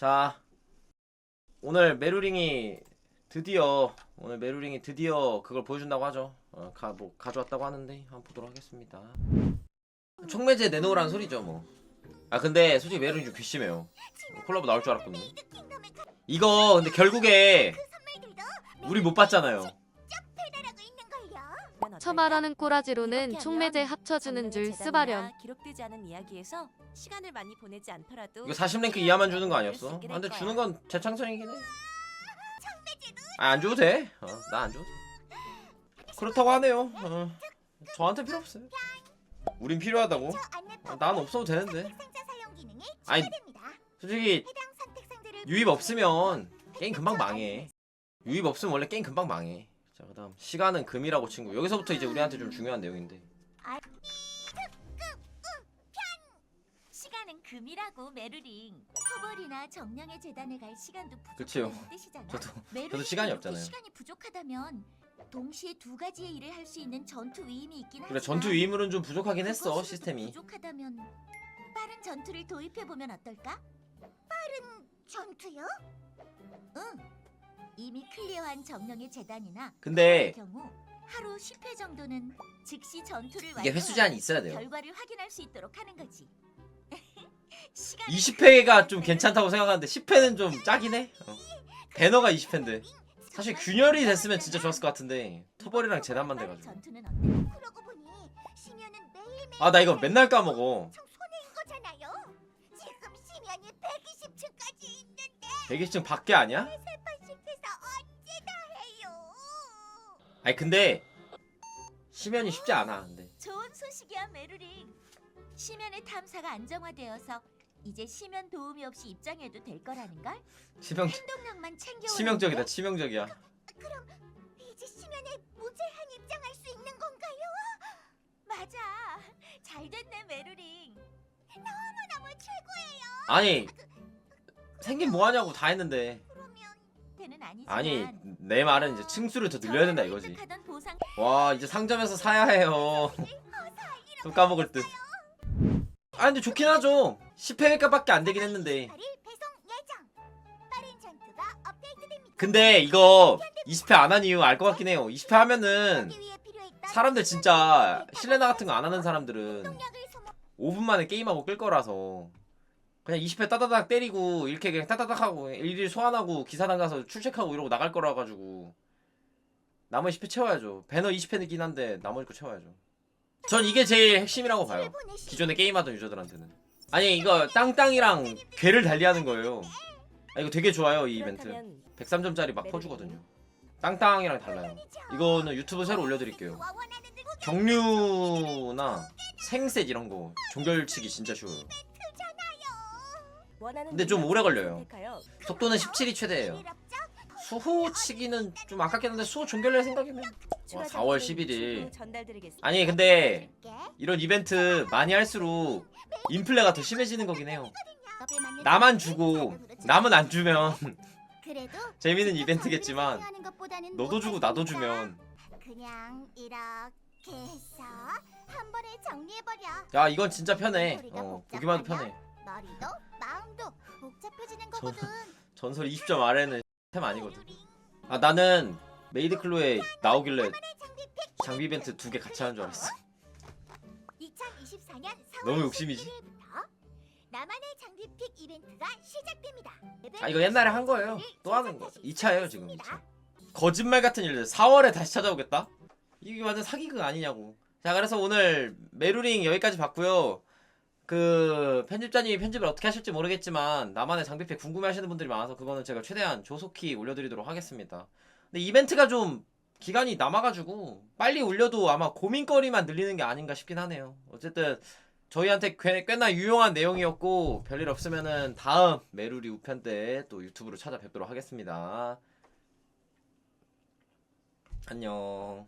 자 오늘 메루링이 드디어 오늘 메루링이 드디어 그걸 보여준다고 하죠. 어, 가, 뭐 가져왔다고 하는데 한번 보도록 하겠습니다. 총매제 내놓으라는 소리죠 뭐. 아 근데 솔직히 메루링 좀 괘씸해요. 콜라보 나올 줄 알았거든요. 이거 근데 결국에 우리 못 봤잖아요. 처말하는 꼬라지로는 총매제 합쳐주는 줄 쓰바련. 기록되지 않은 이야기에서 시간을 많이 보내지 않더라도 이거 40랭크 이하만 주는 거 아니었어? 아, 근데 주는 건 재창성이긴 해. 아, 안 줘도 돼. 어, 나안 줘도 돼. 그렇다고 하네요. 어, 저한테 필요 없어요. 우린 필요하다고? 어, 난 없어도 되는데. 아니, 솔직히 유입 없으면 게임 금방 망해. 유입 없으면 원래 게임 금방 망해. 자, 그다음 시간은 금이라고 친구. 여기서부터 이제 우리한테 좀 중요한 내용인데. 시간은 금이라고 메르링. 토벌이나 정령의 재단에 갈 시간도 그치요. 부족하다는 뜻이잖아. 저도 저도 시간이 이렇게 없잖아요. 시간이 부족하다면 동시에 두 가지의 일을 할 수 있는 전투 위임이 있긴 그래 하지만 전투 위임물은 좀 부족하긴 했어 그것으로도 시스템이. 부족하다면 빠른 전투를 도입해 보면 어떨까? 빠른 전투요? 응. 이미 클리어한 정령의 재단이나 근데 경우 하루 10회 정도는 즉시 전투를 이게 횟수 제한이 있어야 돼요. 결과를 확인할 수 있도록 하는 거지. 시간 20회가 좀 괜찮다고 생각하는데 10회는 좀 짜긴 해. 어. 배너가 20회인데 사실 균열이 됐으면 진짜 좋았을 것 같은데 토벌이랑 재단만 돼가지고. 전투는 어때? 그러고 보니 심연은 매일매일 아 나 이거 맨날 까먹어. 엄청 손해인 거잖아요. 지금 심연이 120층까지 있는데 120층 밖에 아니야? 아니 근데 시면이 쉽지 않아 근데. 좋은 소식이야 메루링. 심연의 탐사가 안정화되어서 이제 심연 도움이 없이 입장해도 될 거라는 걸. 치명 행동력만 챙겨. 치명적이다 치명적이야. 그럼 이제 심연에 무제한 입장할 수 있는 건가요? 맞아. 잘 됐네 메루링. 너무너무 최고예요. 아니 생긴 뭐 하냐고 다 했는데. 때는 아니지만 아니 내 말은 이제 층수를 더 늘려야 된다 이거지. 획득하던 보상 와 이제 상점에서 사야 해요. 또 까먹을 듯. 아 근데 좋긴 하죠. 10회가밖에 안 되긴 했는데. 8일 배송 예정. 빠른 전투가 업데이트됩니다. 근데 이거 20회 안 한 이유 알 것 같긴 해요. 20회 하면은 하기 위해 필요했던 사람들 진짜 실내나 같은 거 안 하는 사람들은 동력을 소모 5분 만에 게임하고 끌 거라서 그냥 20회 따다닥 때리고 이렇게 그냥 따다닥 하고 일일 소환하고 기사단 가서 출첵하고 이러고 나갈 거라 가지고 나머지 10회 채워야죠. 배너 20회는 긴 한데 나머지 거 채워야죠. 전 이게 제일 핵심이라고 봐요. 기존에 게임하던 유저들한테는. 아니 이거 땅땅이랑 괴를 달리하는 거예요. 아 이거 되게 좋아요 이 이벤트. 그렇다면 103점짜리 막 퍼주거든요. 땅땅이랑 달라요. 이거는 유튜브 새로 올려드릴게요. 경류나 생셋 이런 거 종결치기 진짜 쉬워요. 근데 좀 오래 걸려요. 속도는 17이 최대예요. 수호 치기는 좀 아깝긴 한데 수호 종결낼 생각이면 추가 4월 정보는 11일. 추후 전달드리겠습니다. 아니 근데 이런 이벤트 많이 할수록 인플레가 더 심해지는 거긴 해요. 나만 주고 남은 안 주면 재밌는 이벤트겠지만 너도 주고 나도 주면. 야 이건 진짜 편해. 어 보기만 해도 편해. 복잡해지는 저- 거거든. 전설 20점 아래는 템 아니거든. 아 나는 메이드 클로에 나오길래 장비 이벤트 두 개 같이 하는 줄 알았어. 2024년 4월 너무 욕심이지. 11일부터 나만의 장비 픽 이벤트가 시작됩니다. 아 이거 옛날에 한 거예요. 또 하는 거. 2차예요 지금 2차. 거짓말 같은 일들 4월에 다시 찾아오겠다? 이게 완전 사기극 아니냐고. 자 그래서 오늘 메루링 여기까지 봤고요. 그 편집자님이 편집을 어떻게 하실지 모르겠지만 나만의 장비팩 궁금해하시는 분들이 많아서 그거는 제가 최대한 조속히 올려드리도록 하겠습니다. 근데 이벤트가 좀 기간이 남아가지고 빨리 올려도 아마 고민거리만 늘리는 게 아닌가 싶긴 하네요. 어쨌든 저희한테 꽤, 꽤나 유용한 내용이었고 별일 없으면은 다음 메루리 우편 때 또 유튜브로 찾아뵙도록 하겠습니다. 안녕.